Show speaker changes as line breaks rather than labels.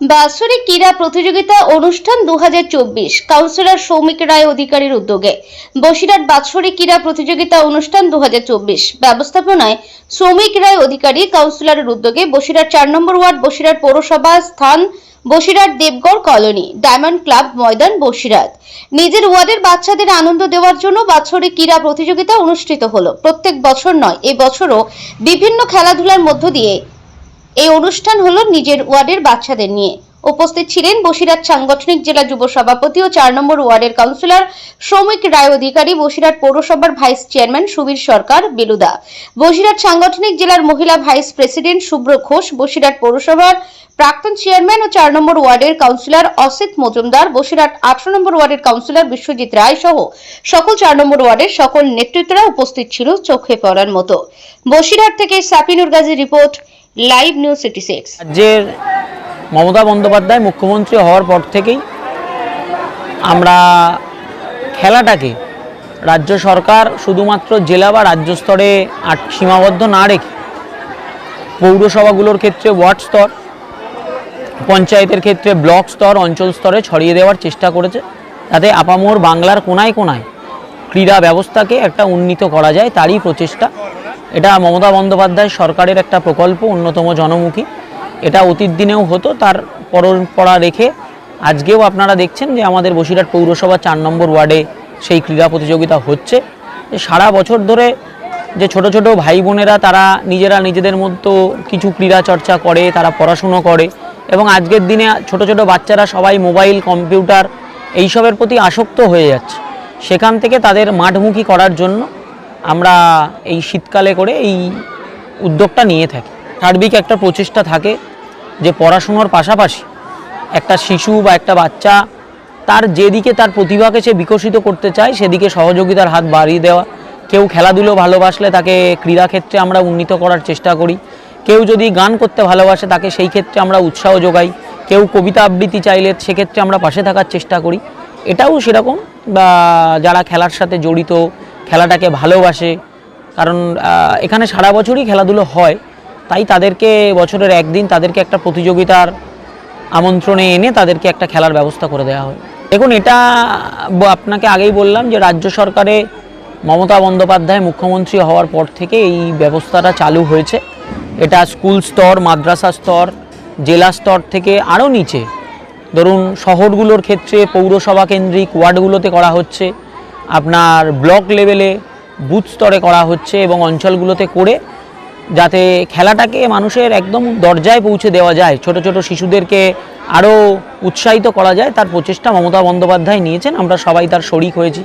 বাৎসরিক ক্রীড়া প্রতিযোগিতা অনুষ্ঠান দু হাজার কাউন্সিলর সৌমিক রায় অধিকারীর উদ্যোগে বসিরহাট বাৎসরিক ক্রীড়া প্রতিযোগিতা অনুষ্ঠান দু হাজার চব্বিশ। ব্যবস্থাপনায় শ্রমিক রায় অধিকারী কাউন্সিলরের উদ্যোগে বসিরহাট চার নম্বর ওয়ার্ড, বসিরহাট পৌরসভা স্থান, Basirhat Debgarh colony, diamond club ময়দান, বসিরহাট। নিজের ওয়ার্ডের বাচ্চাদের আনন্দ দেওয়ার জন্য বাৎসরিক ক্রীড়া প্রতিযোগিতা অনুষ্ঠিত হলো। প্রত্যেক বছর নয় এই বছরও বিভিন্ন খেলাধুলার মধ্য দিয়ে এই অনুষ্ঠান হলো নিজের ওয়ার্ডের বাচ্চাদের নিয়ে। উপস্থিত ছিলেন বসিরহাট সাংগঠনিক জেলা যুব সভাপতি ও চার নম্বর ওয়ার্ডের কাউন্সিলর, শ্রমিক রায় অধিকারী, বসিরহাট পৌরসভার ভাইস চেয়ারম্যান সুবীর সরকার বেলুদা। বসিরহাট সাংগঠনিক জেলার মহিলা ভাইস প্রেসিডেন্ট শুভ্র ঘোষ, বসিরহাট পৌরসভার প্রাক্তন চেয়ারম্যান ও চার নম্বর ওয়ার্ডের কাউন্সিলর অসিত মজুমদার, বসিরহাট আঠারো নম্বর ওয়ার্ডের কাউন্সিলর বিশ্বজিৎ রায় সহ সকল চার নম্বর ওয়ার্ডের সকল নেতৃত্বরা উপস্থিত ছিল চোখে পড়ার মতো। বসিরহাট থেকে Sapinur Gazi report live news city six
রাজ্যের মমতা বন্দ্যোপাধ্যায় মুখ্যমন্ত্রী হওয়ার পর থেকেই আমরা খেলাটাকে রাজ্য সরকার শুধুমাত্র জেলা বা রাজ্য স্তরে আট সীমাবদ্ধ না রেখে পৌরসভাগুলোর ক্ষেত্রে ওয়ার্ড স্তর, পঞ্চায়েতের ক্ষেত্রে ব্লক স্তর, অঞ্চল স্তরে ছড়িয়ে দেওয়ার চেষ্টা করেছে। যাতে আপামোর বাংলার কোনায় কোনায় ক্রীড়া ব্যবস্থাকে একটা উন্নীত করা যায় তারই প্রচেষ্টা। এটা মমতা বন্দ্যোপাধ্যায় সরকারের একটা প্রকল্প, অন্যতম জনমুখী। এটা অতীত দিনেও হতো, তার পরম্পরা রেখে আজকেও আপনারা দেখছেন যে আমাদের বসিরহাট পৌরসভা চার নম্বর ওয়ার্ডে সেই ক্রীড়া প্রতিযোগিতা হচ্ছে। সারা বছর ধরে যে ছোট ছোট ভাই বোনেরা তারা নিজেরা নিজেদের মতো কিছু ক্রীড়া চর্চা করে, তারা পড়াশুনো করে এবং আজকের দিনে ছোট ছোট বাচ্চারা সবাই মোবাইল, কম্পিউটার, এইসবের প্রতি আসক্ত হয়ে যাচ্ছে। সেখান থেকে তাদের মাঠমুখী করার জন্য আমরা এই শীতকালে করে এই উদ্যোগটা নিয়ে থাকি। সার্বিক একটা প্রচেষ্টা থাকে যে পড়াশুনোর পাশাপাশি একটা শিশু বা একটা বাচ্চা তার যেদিকে তার প্রতিভাকে সে বিকশিত করতে চায়, সেদিকে সহযোগিতার হাত বাড়িয়ে দেওয়া। কেউ খেলাধুলো ভালোবাসলে তাকে ক্রীড়াক্ষেত্রে আমরা উন্নীত করার চেষ্টা করি। কেউ যদি গান করতে ভালোবাসে তাকে সেই ক্ষেত্রে আমরা উৎসাহ যোগাই। কেউ কবিতা আবৃত্তি চাইলে সেক্ষেত্রে আমরা পাশে থাকার চেষ্টা করি। এটাও সেরকম বা যারা খেলার সাথে জড়িত খেলাটাকে ভালোবাসে। কারণ এখানে সারা বছরই খেলাধুলো হয়। তাই তাদেরকে বছরের একদিন তাদেরকে একটা প্রতিযোগিতার আমন্ত্রণে এনে তাদেরকে একটা খেলার ব্যবস্থা করে দেওয়া হয়। দেখুন, এটা আপনাকে আগেই বললাম যে রাজ্য সরকারে মমতা বন্দ্যোপাধ্যায় মুখ্যমন্ত্রী হওয়ার পর থেকে এই ব্যবস্থাটা চালু হয়েছে। এটা স্কুল স্তর, মাদ্রাসা স্তর, জেলা স্তর থেকে আরও নিচে। ধরুন, শহরগুলোর ক্ষেত্রে পৌরসভা কেন্দ্রিক ওয়ার্ডগুলোতে করা হচ্ছে। আপনার ব্লক লেভেলে বুথ স্তরে করা হচ্ছে এবং অঞ্চলগুলোতে করে যাতে খেলাটাকে মানুষের একদম দরজায় পৌঁছে দেওয়া যায়, ছোট ছোট শিশুদেরকে আরও উৎসাহিত করা যায়, তার প্রচেষ্টা মমতা বন্দ্যোপাধ্যায় নিয়েছেন, আমরা সবাই তার শরিক হয়েছি।